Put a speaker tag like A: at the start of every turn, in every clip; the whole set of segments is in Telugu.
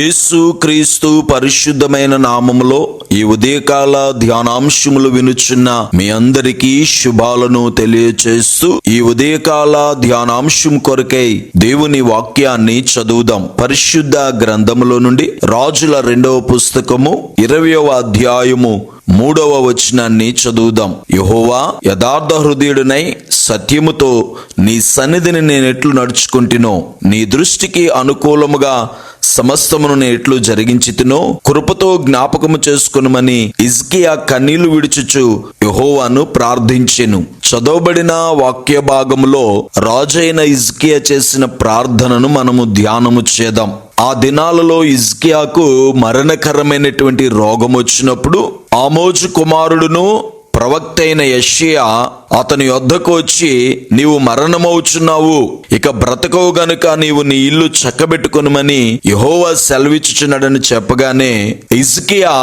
A: యేసు క్రీస్తు పరిశుద్ధమైన నామములో ఈ ఉదయకాల ధ్యానాంశములు వినుచున్న మీ అందరికీ శుభాలను తెలియచేస్తూ ఈ ఉదయకాల ధ్యానాంశం కొరకై దేవుని వాక్యాన్ని చదువుదాం. పరిశుద్ధ గ్రంథములో నుండి రాజుల రెండవ పుస్తకము ఇరవయవ అధ్యాయము మూడవ వచనాన్ని చదువుదాం. యహోవా యథార్థ హృదయుడినై సత్యముతో నీ సన్నిధిని నేను నడుచుకుంటునో నీ దృష్టికి అనుకూలముగా సమస్తమును నేను ఎట్లు జరిగించితినో కృపతో జ్ఞాపకము చేసుకునమని ఇజ్కియా కన్నీళ్ళు విడుచుచు యహోవాను ప్రార్థించెను. చదవబడిన వాక్య భాగములో రాజైన ఇజ్కియా చేసిన ప్రార్థనను మనము ధ్యానము చేద్దాం. ఆ దినాలలో ఇజ్కియాకు మరణకరమైనటువంటి రోగం వచ్చినప్పుడు ఆమోజు కుమారుడును ప్రవక్త అయిన యషియా అతని యొద్దకు వచ్చి నీవు మరణమవుచున్నావు. ఇక బ్రతకవు గనుక నీవు నీ ఇల్లు చక్కబెట్టుకునమని యహోవా సెలవిచ్చుచున్నాడని చెప్పగానే ఇజ్కియా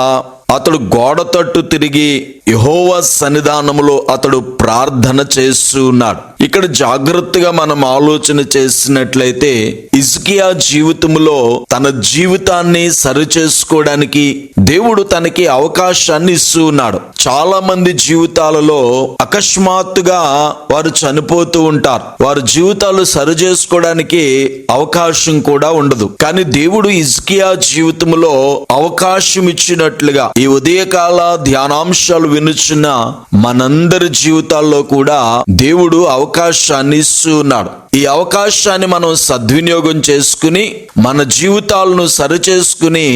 A: అతడు గోడ తట్టు తిరిగి యహోవ సన్నిధానములో అతడు ప్రార్థన చేస్తూ ఉన్నాడు ఇక్కడ జాగ్రత్తగా మనం ఆలోచన చేసినట్లయితే ఇజ్కియా జీవితంలో తన జీవితాన్ని సరిచేసుకోవడానికి దేవుడు తనకి అవకాశాన్ని ఇస్తూ ఉన్నాడు చాలా మంది జీవితాలలో అకస్మాత్తుగా వారు చనిపోతూ ఉంటారు. వారి జీవితాలు సరి చేసుకోవడానికి అవకాశం కూడా ఉండదు. కానీ దేవుడు ఇజ్కియా జీవితంలో అవకాశం ఇచ్చినట్లుగా ఈ ఉదయకాల ధ్యానాంశాలు వినుచున్న మనందరి జీవితాల్లో కూడా దేవుడు అవకాశాన్ని ఇస్తున్నాడు. ఈ అవకాశాన్ని మనం సద్వినియోగం చేసుకుని మన జీవితాలను సరిచేసుకుని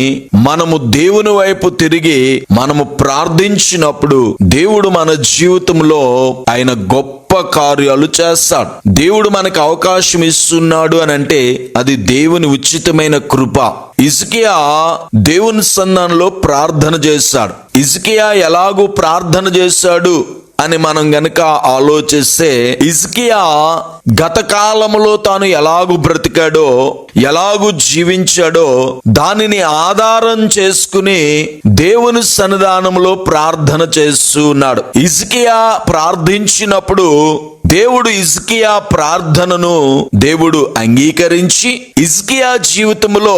A: మనము దేవుని వైపు తిరిగి మనము ప్రార్థించినప్పుడు దేవుడు మన జీవితంలో ఆయన గొప్ప కార్యాలు చేస్తాడు. దేవుడు మనకు అవకాశం ఇస్తున్నాడు అని అంటే అది దేవుని ఉచితమైన కృప. ఇజ్కియా దేవుని సన్నానంలో ప్రార్థన చేశాడు ఇజ్కియా ఎలాగూ ప్రార్థన చేశాడు అని మనం గనక ఆలోచిస్తే ఇజ్కియా గత కాలంలో తాను ఎలాగు బ్రతికాడో ఎలాగు జీవించాడో దానిని ఆధారం చేసుకుని దేవుని సన్నిధానంలో ప్రార్థన చేస్తున్నాడు ఇజ్కియా ప్రార్థించినప్పుడు దేవుడు ఇజ్కియా ప్రార్థనను దేవుడు అంగీకరించి ఇజ్కియా జీవితంలో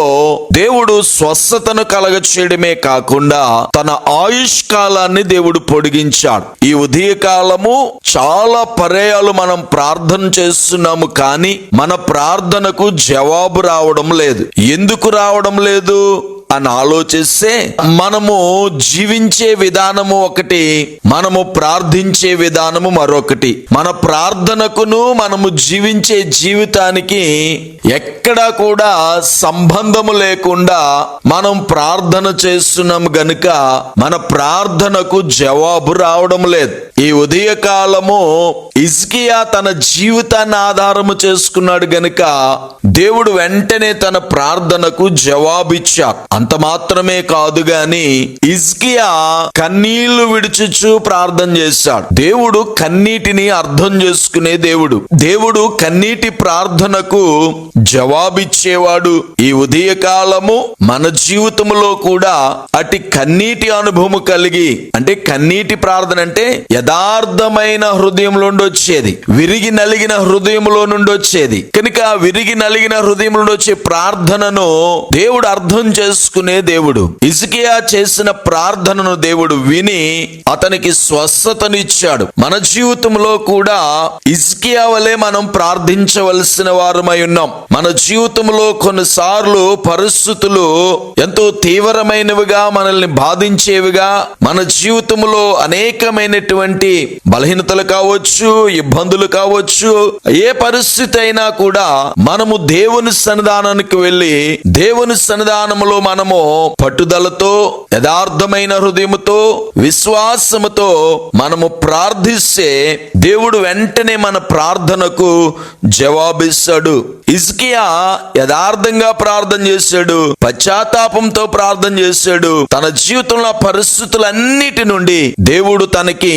A: దేవుడు స్వస్థతను కలగ చేయడమే కాకుండా తన ఆయుష్ కాలాన్ని దేవుడు పొడిగించాడు. ఈ ఉదయ కాలము చాలా పర్యాలు మనం ప్రార్థన చేస్తున్నాము కానీ మన ప్రార్థనకు జవాబు రావడం లేదు. ఎందుకు రావడం లేదు? అని ఆలోచిస్తే మనము జీవించే విధానము ఒకటి మనము ప్రార్థించే విధానము మరొకటి. మన ప్రార్థనకును మనము జీవించే జీవితానికి ఎక్కడా కూడా సంబంధము లేకుండా మనం ప్రార్థన చేస్తున్నాం గనుక మన ప్రార్థనకు జవాబు రావడం లేదు. ఈ ఉదయకాలము ఇజ్కియా తన జీవితాన్ని ఆధారము చేసుకున్నాడు గనుక దేవుడు వెంటనే తన ప్రార్థనకు జవాబిచ్చాడు అంత మాత్రమే కాదు గాని ఇజ్కియా కన్నీళ్ళు విడిచుచు ప్రార్థన చేశాడు. దేవుడు కన్నీటిని అర్థం చేసుకునే దేవుడు. దేవుడు కన్నీటి ప్రార్థనకు జవాబిచ్చేవాడు ఈ ఉదయకాలము మన జీవితంలో కూడా అటు కన్నీటి అనుభవము కలిగి అంటే కన్నీటి ప్రార్థన అంటే యథార్థమైన హృదయంలో నుండి వచ్చేది విరిగి నలిగిన హృదయంలో నుండి వచ్చేది. కనుక విరిగి నలిగిన హృదయం నుండి వచ్చే ప్రార్థనను దేవుడు అర్థం చేసుకునే దేవుడు ఇసుకియా చేసిన ప్రార్థనను దేవుడు విని అతనికి స్వస్థతనిచ్చాడు. మన జీవితంలో కూడా ఇస్కియా వలె మనం ప్రార్థించవలసిన వారమై ఉన్నాం. మన జీవితంలో కొన్నిసార్లు పరిస్థితులు ఎంతో తీవ్రమైనవిగా మనల్ని బాధించేవిగా మన జీవితంలో అనేకమైనటువంటి బలహీనతలు కావచ్చు ఇబ్బందులు కావచ్చు ఏ పరిస్థితి అయినా కూడా మనము దేవుని సన్నిధానానికి వెళ్ళి దేవుని సన్నిధానములో మనము పట్టుదలతో యథార్థమైన హృదయముతో విశ్వాసముతో మనము ప్రార్థిస్తే దేవుడు వెంటనే మన ప్రార్థనకు జవాబిస్తాడు. ఇజ్కియా యథార్థంగా ప్రార్థన చేశాడు పశ్చాత్తాపంతో ప్రార్థన చేశాడు. తన జీవితంలో పరిస్థితులన్నిటి నుండి దేవుడు తనకి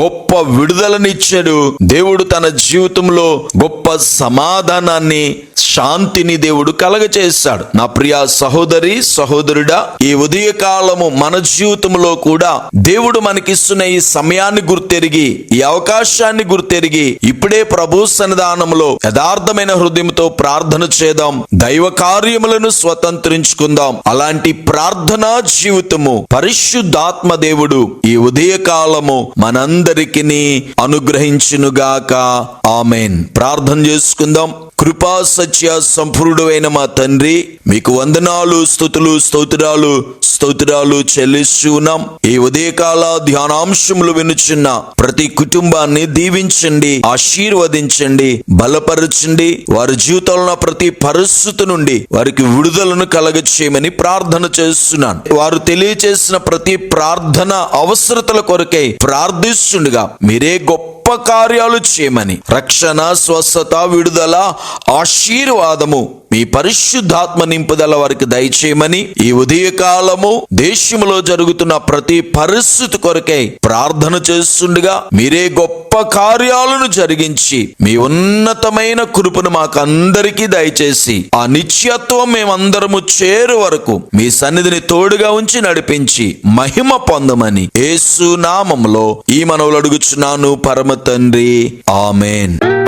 A: గొప్ప విడుదలనిచ్చాడు. దేవుడు తన జీవితంలో గొప్ప సమాధానాన్ని శాంతిని దేవుడు కలగచేశాడు నా ప్రియ సహోదరి సహోదరుడా ఈ ఉదయకాలము మన జీవితంలో కూడా దేవుడు మనకిస్తున్న ఈ సమయాన్ని గుర్తెరిగి ఈ అవకాశాన్ని గుర్తెరిగి ఇప్పుడే ప్రభు సన్నిధానంలో యథార్థమైన హృదయంతో ప్రార్థన చేద్దాం. దైవ కార్యములను స్వతంత్రించుకుందాం. అలాంటి ప్రార్థనా జీవితము పరిశుద్ధాత్మ దేవుడు ఈ ఉదయకాలము మనందరికి అనుగ్రహించునుగాక. ఆమెన్. ప్రార్థన చేసుకుందాం. కృపా సత్య సంపూర్ణుడైన మా తండ్రి మీకు వందనాలు స్థుతులు స్తోత్రాలు స్తోత్రాలు చెల్లిస్తున్నాం ఈ ఉదయకాల ధ్యానాంశములు వినుచున్న ప్రతి కుటుంబాన్ని దీవించండి ఆశీర్వదించండి బలపరచండి. వారి జీవితంలో ప్రతి పరిస్థితి నుండి వారికి విడుదలను కలగచేయమని ప్రార్థన చేస్తున్నాను. వారు తెలియచేసిన ప్రతి ప్రార్థన అవసరతల కొరకై ప్రార్థిస్తుండగా మీరే గొప్ప గొప్ప కార్యాలు చేయమని. రక్షణ స్వస్థత విడుదల ఆశీర్వాదము. మీ పరిశుద్ధాత్మ నింపుదల వారికి దయచేయమని ఈ ఉదయకాలము దేశంలో జరుగుతున్న ప్రతి పరిస్థితి కొరకై ప్రార్థన చేస్తుండగా మీరే గొప్ప కార్యాలను జరిగించి మీ ఉన్నతమైన కృపను మాకందరికీ దయచేసి ఆ నిత్యత్వం మేమందరము చేరు వరకు మీ సన్నిధిని తోడుగా ఉంచి నడిపించి మహిమ పొందమని ఏసు నామంలో ఈ మనవులు అడుగుచున్నాను పరమ తండ్రి. ఆమెన్.